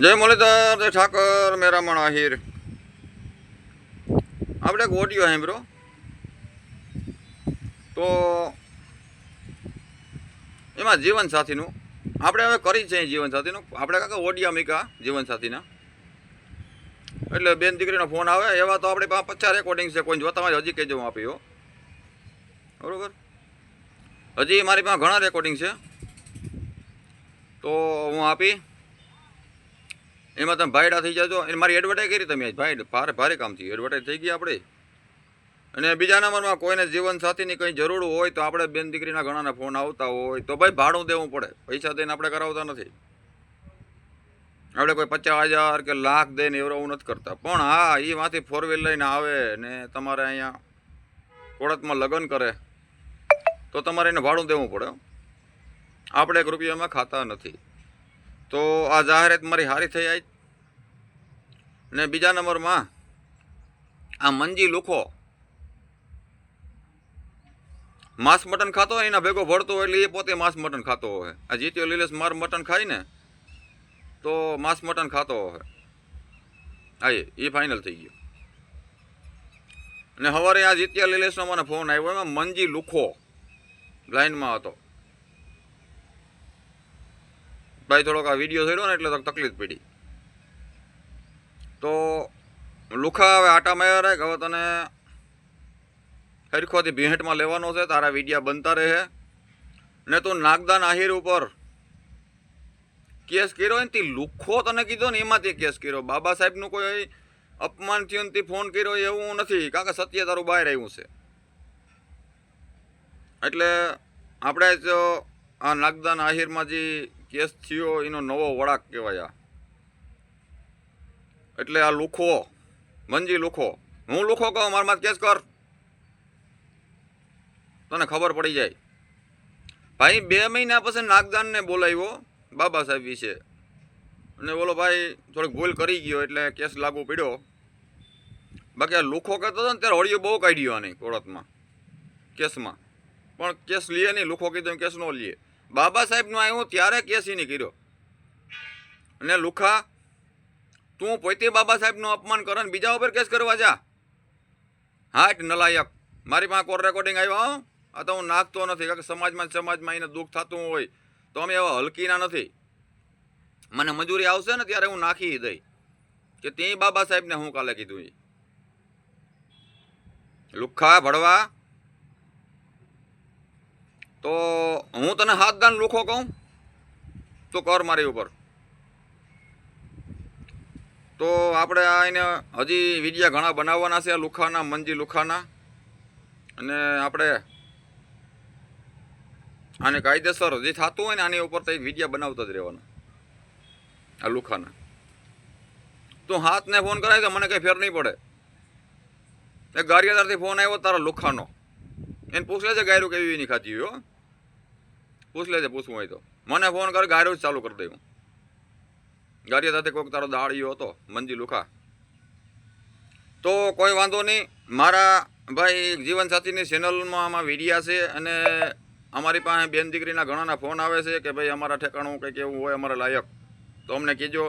જય મુરલીધર, જય ઠાકર, મેરામણ આહિર. આપણે ઓડિયો સાંભળ્યો. તો એમાં જીવનસાથીનું, આપણે હવે કરી છે જીવનસાથીનું. આપણે કાંકા ઓડિયા મીકા જીવનસાથીના. એટલે બેન દીકરીનો ફોન આવે, એવા તો આપણે પાસે પચાસ રેકોર્ડિંગ છે કોઈ જોતા હોય હજી કહેજો હું આપી બરાબર? હજી મારી પાસે ઘણા રેકોર્ડિંગ છે. તો હું આપી એમાં તમે ભાઈડા થઈ જજો. અને મારી એડવર્ટાઈઝ કરી તમે ભાઈ, ભારે ભારે કામ થયું એડવર્ટાઈઝ થઈ ગઈ આપણે. અને બીજા નંબરમાં કોઈને જીવન સાથીની કંઈ જરૂર હોય તો આપણે બેન દીકરીના ઘણાના ફોન આવતા હોય તો ભાઈ ભાડું દેવું પડે. પૈસા દઈને આપણે કરાવતા નથી. આપણે કોઈ પચાસ હજાર કે લાખ દઈને એવું નથી કરતા. પણ હા એમાંથી ફોર વ્હીલ લઈને આવે ને તમારે અહીંયા કોળતમાં લગ્ન કરે તો તમારે એને ભાડું દેવું પડે. આપણે એક રૂપિયામાં ખાતા નથી. તો આ જાહેરાત મારી હારી થઈ આજ. ને બીજા નંબરમાં આ મંજી લુખો. માંસ મટન ખાતો હોય એના ભેગો ભળતો હોય એટલે એ પોતે માંસ મટન ખાતો હોય. આ જીત્યો લીલેશ માર મટન ખાય ને તો માંસ મટન ખાતો હોય. હા એ એ ફાઇનલ થઈ ગયું. અને સવારે આ જીત્યા લીલેશનો મને ફોન આવ્યો એમાં મંજી લુખો લાઈનમાં હતો. ભાઈ થોડોક આ વીડિયો થયો ને એટલે તકલીફ પડી. તો લુખા હવે આટા માર્યા રહે હવે તને હરખોથી ભીહેટમાં લેવાનો છે, તારા વિડીયા બનતા રહે. ને તું નાગદાન આહિર ઉપર કેસ કર્યો ને, તે લુખો તને કીધો ને, એમાંથી કેસ કર્યો. બાબા સાહેબનું કોઈ અપમાન થયું તે ફોન કર્યો એવું નથી, કારણ કે સત્ય તારું બહાર આવ્યું છે. એટલે આપણે જ આ નાગદાન આહિરમાં જે કેસ થયો એનો નવો વળાક કહેવાય આ. એટલે આ લુખો, મંજી લુખો. હું લુખો કહું, મારા માથે કેસ કર. તને ખબર પડી જાય. ભાઈ, બે મહિના પછી નાગદાનને બોલાવ્યો બાબા સાહેબ વિશે. અને બોલો, ભાઈ, થોડીક ભૂલ કરી ગયો એટલે કેસ લાગુ પડ્યો. બાકી આ લુખો કહેતો હતો ને, ત્યારે હોળીઓ બહુ કાઢ્યો આની કોર્ટમાં, કેસમાં. પણ કેસ લઈએ નહીં, લુખો કીધું કેસ ન લે. બાબા સાહેબનું આવ્યું ત્યારે કેસી એને કર્યો. અને લુખા, તું પોતે બાબા સાહેબનું અપમાન કરે ને બીજા ઉપર કેસ કરવા જા. હાટ નલાયક. મારી પાસે કોર રેકોર્ડિંગ આવ્યો આ તો હું નાખતો નથી, કારણ કે સમાજમાં સમાજમાં એને દુઃખ થતું હોય. તો અમે એવા હલકીના નથી. મને મજૂરી આવશે ને ત્યારે હું નાખી દઈ કે તે બાબા સાહેબને હું કાલે કીધું એ લુખ્ખા ભડવા તો હું તને હાથ દાન લુખો કહું? તો કર મારી ઉપર. તો આપણે આ એને હજી વિડીયા ઘણા બનાવવાના છે, આ લુખાના, મંજી લુખાના. અને આપણે આને કાયદેસર જે થતું હોય ને આની ઉપર તો વિડીયા બનાવતા જ રહેવાના. આ લુખાના. તું હાથને ફોન કરાય તો મને કંઈ ફેર નહીં પડે. એ ગારિયાદારથી ફોન આવ્યો તારા લુખાનો. એને પૂછે છે ગાયરું કેવી નહીં ખાતી હોય પૂછ લેજે પૂછવું હોય તો. મને ફોન કર, ગાડી જ ચાલુ કરી દઉં ગારિયા સાથે કોઈક તારો દાળીયો હતો, મંજી લુખા. તો કોઈ વાંધો નહીં, મારા ભાઈ જીવનસાથીની ચેનલમાં આમાં વિડીયા છે અને અમારી પાસે બેન દીકરીના ઘણાના ફોન આવે છે કે ભાઈ અમારા ઠેકાણું કંઈક એવું હોય અમારા લાયક. તો અમને કહેજો,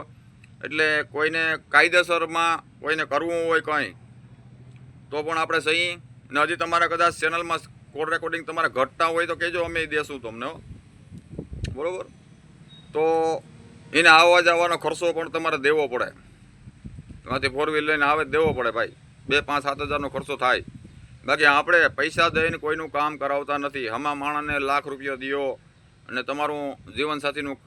એટલે કોઈને કાયદેસરમાં કોઈને કરવું હોય કંઈ, તો પણ આપણે સહી. ને હજી તમારા કદાચ ચેનલમાં કોડ રેકોર્ડિંગ તમારા ઘટતા હોય તો કહેજો, અમે દેશું તમને હો. બરોબર? તો એને આવવા જવાનો ખર્ચો પણ તમારે દેવો પડે. એમાંથી ફોર વ્હીલ લઈને આવે દેવો પડે ભાઈ. બે પાંચ સાત હજારનો ખર્ચો થાય. બાકી આપણે પૈસા દઈને કોઈનું કામ કરાવતા નથી. હમા માણસને લાખ રૂપિયા દો અને તમારું જીવનસાથીનું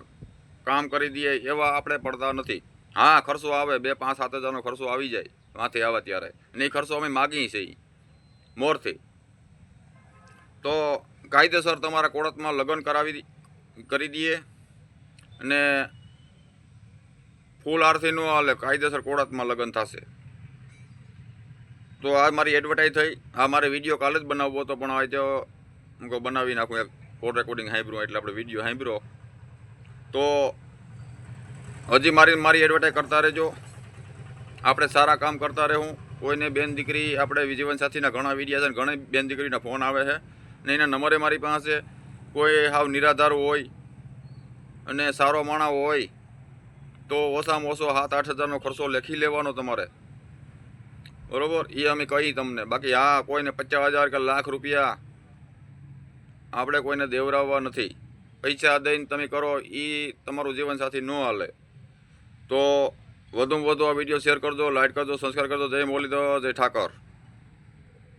કામ કરી દઈએ એવા આપણે પડતા નથી. હા, ખર્ચો આવે, બે પાંચ સાત હજારનો ખર્ચો આવી જાય. માથે આવે ત્યારે. અને એ ખર્ચો અમે માગીએ છીએ. મોરથી. તો કાયદેસર તમારા કોર્ટમાં લગ્ન કરાવી દી- કરી દઈએ. અને ફૂલ આરતીનું હાલે કાયદેસર કોડાતમાં લગ્ન થશે. તો આ મારી એડવર્ટાઈઝ થઈ. આ મારે વીડિયો કાલે જ બનાવવો હતો, પણ આજે હું કહું બનાવી નાખું એક કોડ રેકોર્ડિંગ સાંભળ્યું એટલે આપણે વીડિયો સાંભળ્યો. તો હજી મારી મારી એડવર્ટાઈઝ કરતા રહેજો. આપણે સારા કામ કરતા રહેવું. કોઈને બેન દીકરી, આપણે જીવનસાથીના ઘણા વિડીયા છે ઘણી બેન દીકરીના ફોન આવે છે. ને એના નંબરે મારી પાસે કોઈ હાવ નિરાધાર હોય અને સારો માણા હોય, તો ઓછામાં ઓછો સાત આઠ હજારનો ખર્ચો લખી લેવાનો તમારે. બરોબર? એ અમે કહી તમને. બાકી હા કોઈને પચાસ હજાર કે લાખ રૂપિયા આપણે કોઈને દેવરાવવા નથી. પૈસા દઈને તમે કરો એ તમારું જીવનસાથી ન હાલે. તો વધુમાં વધુ આ વીડિયો શેર કરજો લાઇક કરજો, સંસ્કાર કરજો. જય મોલી દો જય ઠાકર.